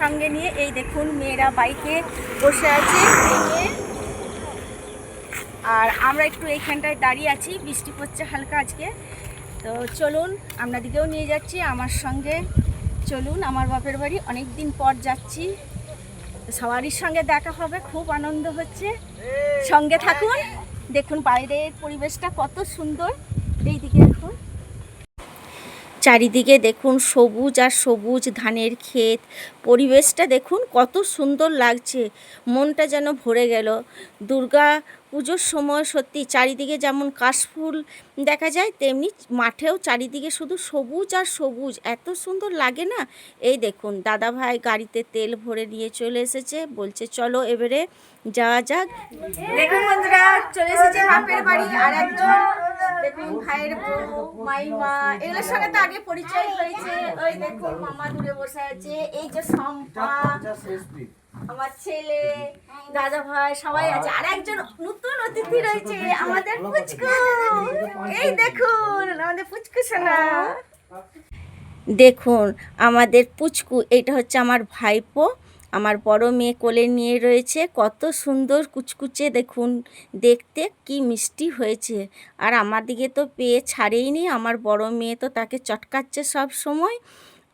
সঙ্গে নিয়ে এই দেখুন মেয়েরা বাইকে বসে আছে আর আমরা একটু এইখানটায় দাঁড়িয়ে আছি, বৃষ্টি পড়ছে হালকা আজকে। তো চলুন আপনাদিকেও নিয়ে যাচ্ছি, আমার সঙ্গে। চলুন, আমার বাপের বাড়ি অনেক দিন পর যাচ্ছি। সবারই সঙ্গে দেখা হবে, খুব আনন্দ হচ্ছে। সঙ্গে থাকুন, দেখুন বাইরের পরিবেশটা কত সুন্দর। এই দিকে দেখুন চারিদিকে দেখুন সবুজ আর সবুজ ধানের ক্ষেত। পরিবেশটা দেখুন কত সুন্দর লাগছে। মনটা যেন ভরে গেল। দুর্গা পুজোর সময় সত্যি চারিদিকে যেমন কাশফুল দেখা যায়, তেমনি মাঠেও চারিদিকে শুধু সবুজ আর সবুজ। এত সুন্দর লাগে না? এই দেখুন দাদা ভাই গাড়িতে তেল ভরে নিয়ে চলে এসেছে। বলছে, চলো এবারে যাওয়া যাক। দেখুন বন্ধুরা, চলে এসেছে বাপের বাড়ি। আর একজন দেখুন, ভাইয়ের বউ, মাইমা, এগুলোর সঙ্গে তো আগে পরিচয় হয়েছে। ওই দেখুন, মামা দূরে বসে আছে। এই যে সম্পা আমার ছেলে, দাদা ভাই, সবাই আছে। আর একজন নতুন অতিথি রয়েছে, আমাদের পুচকু এই দেখুন, আমাদের পুচকু সোনা। দেখুন, আমাদের পুচকু এটা হচ্ছে আমার ভাইপো। আমার বড় মেয়ে কোলে নিয়ে রয়েছে। কত সুন্দর কুচকুচে দেখুন। দেখতে কি মিষ্টি হয়েছে। আর আমার দিকে তো পেয়ে ছাড়েই নি আমার বড় মেয়ে তো তাকে চটকাচ্ছে সব সময়।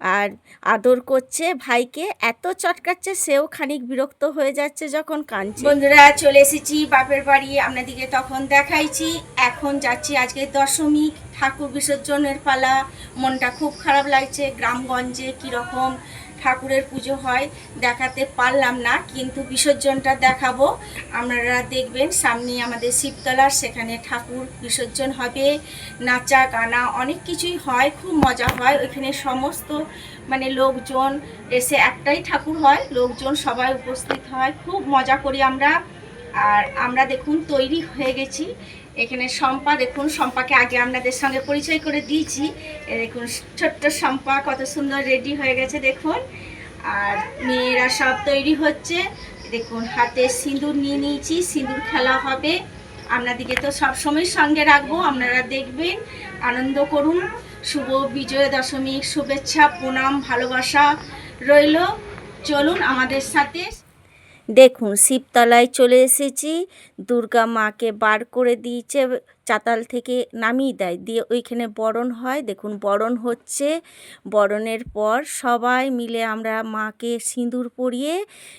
আর আদর করছে ভাইকে। এত চটকাচ্ছে, সেও খানিক বিরক্ত হয়ে যাচ্ছে যখন কাঁদছে। বন্ধুরা, চলে এসেছি বাপের বাড়ি। আপনাদিকে তখন দেখাইছি। এখন যাচ্ছি আজকে দশমী ঠাকুর বিসর্জনের পালা। মনটা খুব খারাপ লাগছে। গ্রামগঞ্জে কীরকম ঠাকুরের পুজো হয়, দেখাতে পারলাম না, কিন্তু বিসর্জনটা দেখাবো। আপনারা দেখবেন সামনে আমাদের শিবতলার, সেখানে ঠাকুর বিসর্জন হবে, নাচা, গানা, অনেক কিছুই হয়, খুব মজা হয়। ওইখানে সমস্ত মানে লোকজন এসে একটাই ঠাকুর হয়, লোকজন সবাই উপস্থিত হয়, খুব মজা করি আমরা। আর আমরা দেখুন তৈরি হয়ে গেছি। এখানে শম্পা, দেখুন, শম্পাকে আগে আপনাদের সঙ্গে পরিচয় করে দিয়েছি। দেখুন, ছোট্ট শম্পা কত সুন্দর রেডি হয়ে গেছে, দেখুন। আর মেয়েরা সব তৈরি হচ্ছে। দেখুন, হাতে সিঁদুর নিয়ে নিয়েছি, সিঁদুর খেলা হবে। আপনাদিকে তো সবসময় সঙ্গে রাখব, আপনারা দেখবেন, আনন্দ করুন। শুভ বিজয় দশমীর শুভেচ্ছা, প্রণাম, ভালোবাসা রইল। চলুন আমাদের সাথে দেখুন, শিবতলায় চলে এসেছি। দুর্গা মাকে বার করে দিয়েছে, চাতাল থেকে নামিয়ে দেয়। দিয়ে ওইখানে বরণ হয়। দেখুন, বরণ হচ্ছে। বরণের পর সবাই মিলে আমরা মাকে সিঁদুর পরিয়ে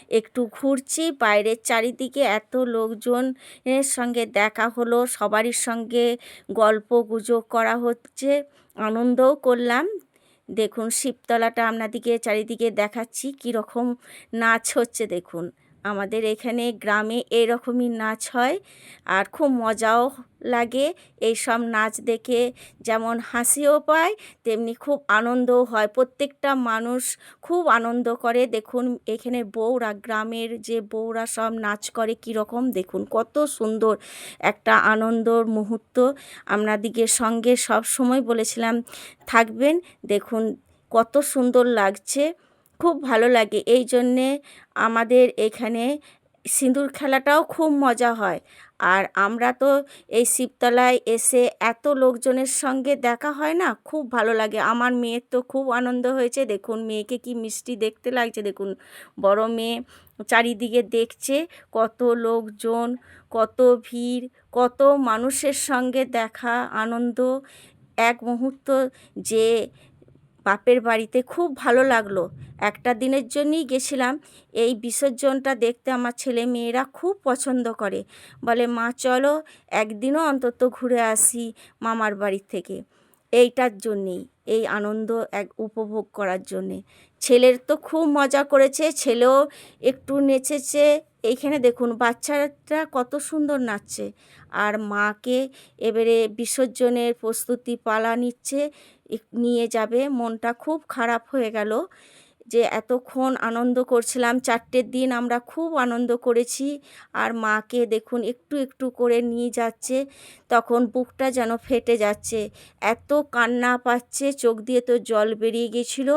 একটু ঘুরছি। বাইরের চারিদিকে এত লোকজনের সঙ্গে দেখা হলো। সবারই সঙ্গে গল্প গুজব করা হচ্ছে। আনন্দও করলাম। দেখুন, শিবতলাটা আপনাদিকে চারিদিকে দেখাচ্ছি। কীরকম নাচ হচ্ছে দেখুন। আমাদের এখানে গ্রামে এরকমই নাচ হয় আর খুব মজাও লাগে। এই সব নাচ দেখে যেমন হাসিও পায়, তেমনি খুব আনন্দও হয়। প্রত্যেকটা মানুষ খুব আনন্দ করে। দেখুন, এখানে বউরা, গ্রামের যে বউরা সব নাচ করে কীরকম, দেখুন কত সুন্দর একটা আনন্দর মুহূর্ত। আপনাদিকে সঙ্গে সব সময় বলেছিলাম, থাকবেন, দেখুন কত সুন্দর লাগছে। খুব ভালো লাগে। এই জন্যে আমাদের এখানে সিঁদুর খেলাটাও খুব মজা হয়। আর আমরা তো এই শিবতলায় এসে এত লোকজনের সঙ্গে দেখা হয় না, খুব ভালো লাগে। আমার মেয়ের তো খুব আনন্দ হয়েছে। দেখুন মেয়েকে কি মিষ্টি দেখতে লাগছে। দেখুন বড় মেয়ে চারিদিকে দেখছে কত লোকজন, কত ভিড়, কত মানুষের সঙ্গে দেখা, আনন্দ। এক মুহূর্ত যে বাপের বাড়িতে খুব ভালো লাগল। একটা দিনের জন্যই গেছিলাম। এই বিসর্জনটা দেখতে আমার ছেলে মেয়েরা খুব পছন্দ করে। বলে, মা, চলো একদিনও অন্তত ঘুরে আসি মামার বাড়ির থেকে। এইটার জন্যেই, এই আনন্দ এক উপভোগ করার জন্যে। ছেলের তো খুব মজা করেছে। ছেলেও একটু নেচেছে এইখানে দেখুন বাচ্চাটা কত সুন্দর নাচছে। আর মাকে এবারে বিসর্জনের প্রস্তুতি পালা নিচ্ছে নিয়ে যাবে, মনটা খুব খারাপ হয়ে গেল। যে এতক্ষণ আনন্দ করছিলাম চারটের দিন আমরা খুব আনন্দ করেছি। আর মাকে দেখুন, একটু একটু করে নিয়ে যাচ্ছে, তখন বুকটা যেন ফেটে যাচ্ছে। এত কান্না পাচ্ছে, চোখ দিয়ে তো জল বেরিয়ে গেছিল।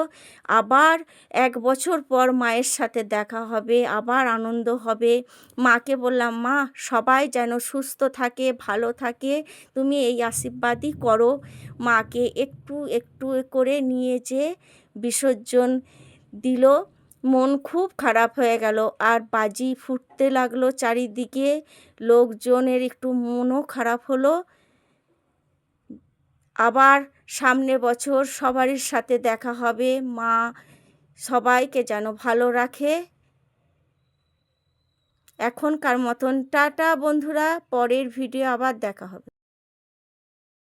আবার এক বছর পর মায়ের সাথে দেখা হবে, আবার আনন্দ হবে। মাকে বললাম, মা, সবাই যেন সুস্থ থাকে, ভালো থাকে, তুমি এই আশীর্বাদই করো। মাকে একটু একটু করে নিয়ে যে বিসর্জন দিল। মন খুব খারাপ হয়ে গেল। আর বাজি ফুটতে লাগল চারিদিকে। লোকজনের একটু মনও খারাপ হলো। আবার সামনে বছর সবারই সাথে দেখা হবে। মা সবাইকে যেন ভালো রাখে। এখনকার মতন টাটা বন্ধুরা। পরের ভিডিও আবার দেখা হবে।